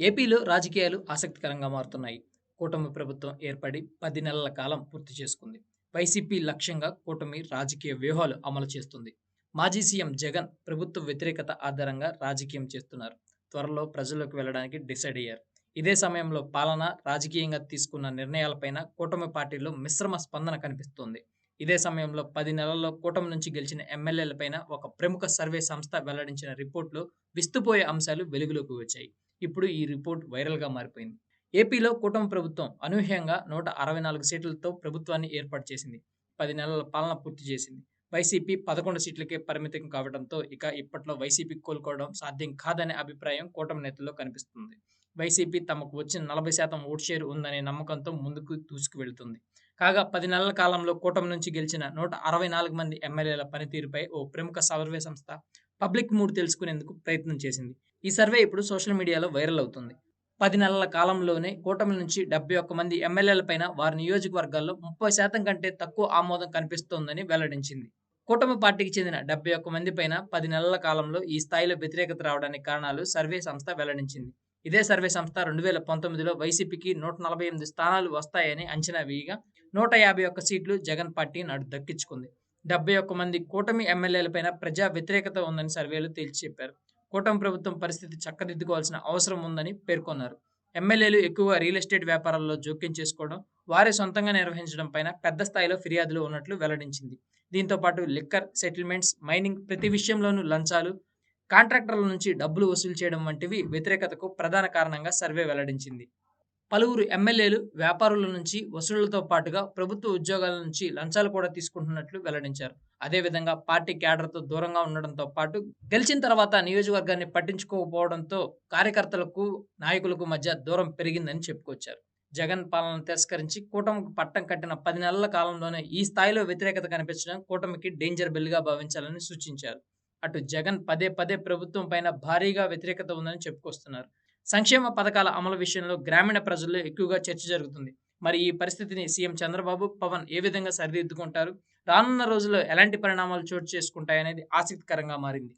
ఏపీలో రాజకీయాలు ఆసక్తికరంగా మారుతున్నాయి. కూటమి ప్రభుత్వం ఏర్పడి పది నెలల కాలం పూర్తి చేసుకుంది. వైసీపీ లక్ష్యంగా కూటమి రాజకీయ వ్యూహాలు అమలు చేస్తుంది. మాజీ సీఎం జగన్ ప్రభుత్వ వ్యతిరేకత ఆధారంగా రాజకీయం చేస్తున్నారు. త్వరలో ప్రజల్లోకి వెళ్ళడానికి డిసైడ్ అయ్యారు. ఇదే సమయంలో పాలన రాజకీయంగా తీసుకున్న నిర్ణయాలపైన కూటమి పార్టీలో మిశ్రమ స్పందన కనిపిస్తోంది. ఇదే సమయంలో పది నెలల్లో కూటమి నుంచి గెలిచిన ఎమ్మెల్యేలపైన ఒక ప్రముఖ సర్వే సంస్థ వెల్లడించిన రిపోర్టులో విస్తుపోయే అంశాలు వెలుగులోకి వచ్చాయి. ఇప్పుడు ఈ రిపోర్ట్ వైరల్గా మారిపోయింది. ఏపీలో కూటమి ప్రభుత్వం అనూహ్యంగా నూట అరవై నాలుగు సీట్లతో ప్రభుత్వాన్ని ఏర్పాటు చేసింది. పది నెలల పాలన పూర్తి చేసింది. వైసీపీ పదకొండు సీట్లకే పరిమితం కావడంతో ఇక ఇప్పట్లో వైసీపీ కోలుకోవడం సాధ్యం కాదనే అభిప్రాయం కూటమి నేతల్లో కనిపిస్తుంది. వైసీపీ తమకు వచ్చిన నలభై శాతం ఓటు షేర్ ఉందనే నమ్మకంతో ముందుకు దూసుకు వెళుతుంది కాగా పది నెలల కాలంలో కూటమి నుంచి గెలిచిన నూట అరవై నాలుగు మంది ఎమ్మెల్యేల పనితీరుపై ఓ ప్రముఖ సర్వే సంస్థ పబ్లిక్ మూడ్ తెలుసుకునేందుకు ప్రయత్నం చేసింది. ఈ సర్వే ఇప్పుడు సోషల్ మీడియాలో వైరల్ అవుతుంది. పది నెలల కాలంలోనే కూటమి నుంచి డెబ్బై ఒక్క మంది ఎమ్మెల్యేలపైన వారి నియోజకవర్గాల్లో ముప్పై శాతం కంటే తక్కువ ఆమోదం కనిపిస్తోందని వెల్లడించింది. కూటమి పార్టీకి చెందిన డెబ్బై ఒక్క మంది పైన పది నెలల కాలంలో ఈ స్థాయిలో వ్యతిరేకత రావడానికి కారణాలు సర్వే సంస్థ వెల్లడించింది. ఇదే సర్వే సంస్థ రెండు వేల పంతొమ్మిదిలో వైసీపీకి నూట నలభై ఎనిమిది స్థానాలు వస్తాయని అంచనా వేయగా నూట యాభై ఒక్క సీట్లు జగన్ పార్టీ నాడు దక్కించుకుంది. డెబ్బై ఒక్క మంది కూటమి ఎమ్మెల్యేలపైన ప్రజా వ్యతిరేకత ఉందని సర్వేలు తేల్చి చెప్పారు. కూటమి ప్రభుత్వం పరిస్థితి చక్కదిద్దుకోవాల్సిన అవసరం ఉందని పేర్కొన్నారు. ఎమ్మెల్యేలు ఎక్కువగా రియల్ ఎస్టేట్ వ్యాపారాల్లో జోక్యం చేసుకోవడం వారే సొంతంగా నిర్వహించడం పైన పెద్ద స్థాయిలో ఫిర్యాదులు ఉన్నట్లు వెల్లడించింది. దీంతో పాటు లిక్కర్ సెటిల్మెంట్స్ మైనింగ్ ప్రతి విషయంలోనూ లంచాలు కాంట్రాక్టర్ల నుంచి డబ్బులు వసూలు చేయడం వంటివి వ్యతిరేకతకు ప్రధాన కారణంగా సర్వే వెల్లడించింది. పలువురు ఎమ్మెల్యేలు వ్యాపారుల నుంచి వసూళ్ళతో పాటుగా ప్రభుత్వ ఉద్యోగాల నుంచి లంచాలు కూడా తీసుకుంటున్నట్లు వెల్లడించారు. అదేవిధంగా పార్టీ క్యాడర్తో దూరంగా ఉండడంతో పాటు గెలిచిన తర్వాత నియోజకవర్గాన్ని పట్టించుకోకపోవడంతో కార్యకర్తలకు నాయకులకు మధ్య దూరం పెరిగిందని చెప్పుకొచ్చారు. జగన్ పాలన తిరస్కరించి కూటమికి పట్టం కట్టిన పది నెలల కాలంలోనే ఈ స్థాయిలో వ్యతిరేకత కనిపించడం కూటమికి డేంజర్ బెల్గా భావించాలని సూచించారు. అటు జగన్ పదే పదే ప్రభుత్వం పైన భారీగా వ్యతిరేకత ఉందని చెప్పుకొస్తున్నారు. సంక్షేమ పథకాల అమలు విషయంలో గ్రామీణ ప్రజల్లో ఎక్కువగా చర్చ జరుగుతుంది. మరి ఈ పరిస్థితిని సీఎం చంద్రబాబు పవన్ ఏ విధంగా సరిదిద్దుకుంటారు? రానున్న రోజుల్లో ఎలాంటి పరిణామాలు చోటు చేసుకుంటాయనేది ఆసక్తికరంగా మారింది.